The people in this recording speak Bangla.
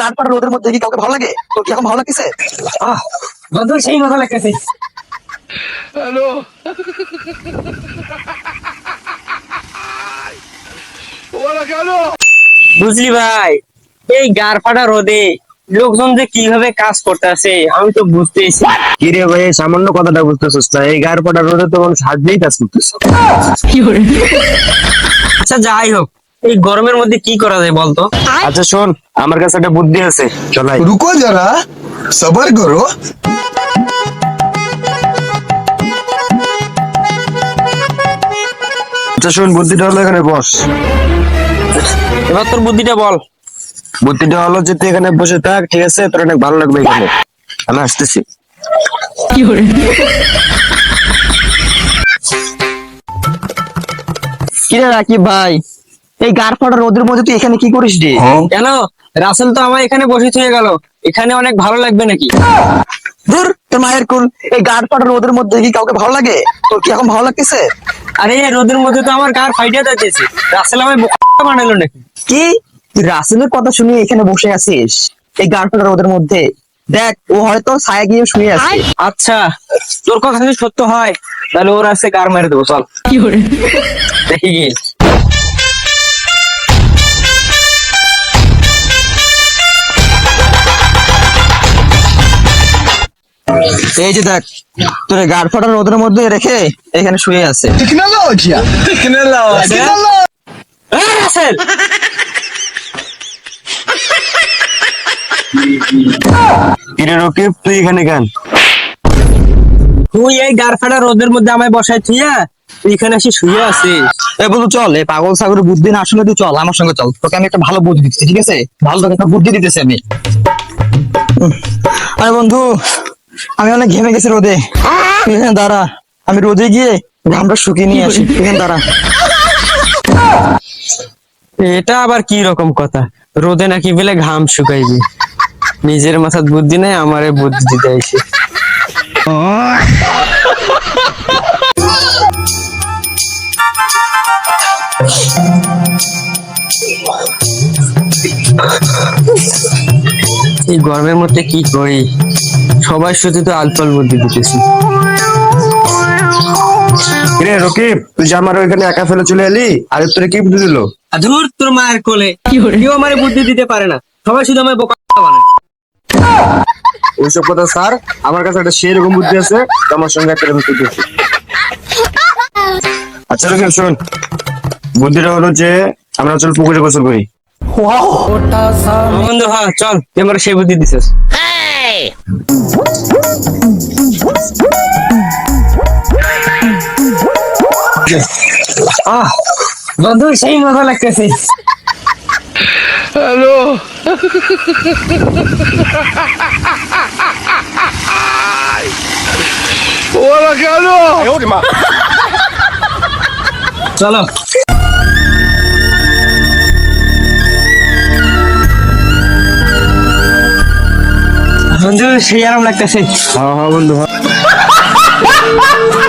গান রোদের মধ্যে কি কাউকে ভালো লাগে? তোর কি এখন ভালো লাগতেছে? আহ বন্ধু সেই মজা লাগতেছে। বুঝলি ভাই এই গার ফাটা রোদে লোকজন যে কীভাবে কাজ করতে আছে আমি তো বুঝতেছি। কি রে ভাই সামান্য কথাটা বুঝতেছিস না এই গায়ের রোদে তো মানুষ হাজবেই কাজ করতেছে। আচ্ছা যাই হোক। এই গরমের মধ্যে কি করা যায় বলতো? আচ্ছা শোন আমার কাছে একটা বুদ্ধি আছে। চলাই রুকো যারা সবার করো। আচ্ছা শোন বুদ্ধিটা হলো এখানে বস। এবার তোর বুদ্ধিটা বল। বুদ্ধিটা হলো যে তুই এখানে বসে থাক ঠিক আছে? তোর অনেক ভালো লাগবে এখানে। আমি আসতেছি। কি করে কিরে রাখি ভাই? এই গার পাড়া রোদের মধ্যে তুই এখানে কি করিস রে? কেন? রাসেল তো আমার এখানে বসে থুয়ে গেল। এখানে অনেক ভালো লাগবে নাকি? দূর তোর মায়ের কুল। এই গার পাড়া রোদের মধ্যে কি কাউকে ভালো লাগে? তোর কি এখন ভালো লাগতেছে? আরে এই রোদের মধ্যে তো আমার গার ফাইটিয়া যাচ্ছে রাসেল আমায় বোকা বানালো নাকি? কি? তুই রাসেলের কথা শুনে এখানে বসে আছিস? এই গার পাড়া রোদের মধ্যে। দেখ ও হয়তো ছায়া গিয়ে শুয়ে আছে। আচ্ছা তোর কথা যদি সত্য হয় তাহলে ওর আছে গার মেরে দেবো চল। কি করে? দেখি। এই যে দেখ তোর গাড় ফাটার রোদের মধ্যে রেখে এখানে শুয়ে আছে। তুই এখানে কেন? তুই এই গাড় ফাটা রোদের মধ্যে আমায় বসাই বসায় তুই এখানে এসে শুয়ে আছিস। এ বন্ধু চল এই পাগল সাগরের বুদ্ধি না আসলে তুই চল আমার সঙ্গে চল। তোকে আমি একটা ভালো বুদ্ধি দিচ্ছি ঠিক আছে? ভালো তোকে একটা বুদ্ধি দিতেছি আমি। আরে বন্ধু আমি অনেক ঘেমে গেছি রোদে। দাঁড়া। আমি রোদে গিয়ে ঘামটা শুকিয়ে নিয়ে আসি। দাঁড়া। এটা আবার কি রকম কথা? রোদে নাকি বলে ঘাম শুকাইবি। নিজের মাথার বুদ্ধি নেই, আমারে বুদ্ধি দিতে এই গরমের মধ্যে কি করি? সবাই শুধু তো আলপাল বুদ্ধি দিতেছি কিরে রকিব তুই যে আমার ওইখানে একা ফেলে চলে এলি? আর তোরে কি বুদ্ধি দিল? আর ধুর তোর মায়ের কোলে। কেউ আমার বুদ্ধি দিতে পারে না। সবাই শুধু আমার বোকা বানায়। ওইসব কথা স্যার আমার কাছে একটা সেরকম বুদ্ধি আছে তো আমার সঙ্গে একটা আমি করতেছি আচ্ছা রকিব শোন। বুদ্ধিটা হলো যে আমরা চল পুকুরে গোসল করি। বন্ধু হ্যাঁ চল। তুই আমার সেই বুদ্ধি দিছিস। আহ বন্ধু সেই মজা লাগতেছে। চলো সেই আরাম লাগতেছে। হ্যাঁ হ্যাঁ বন্ধু হ্যাঁ।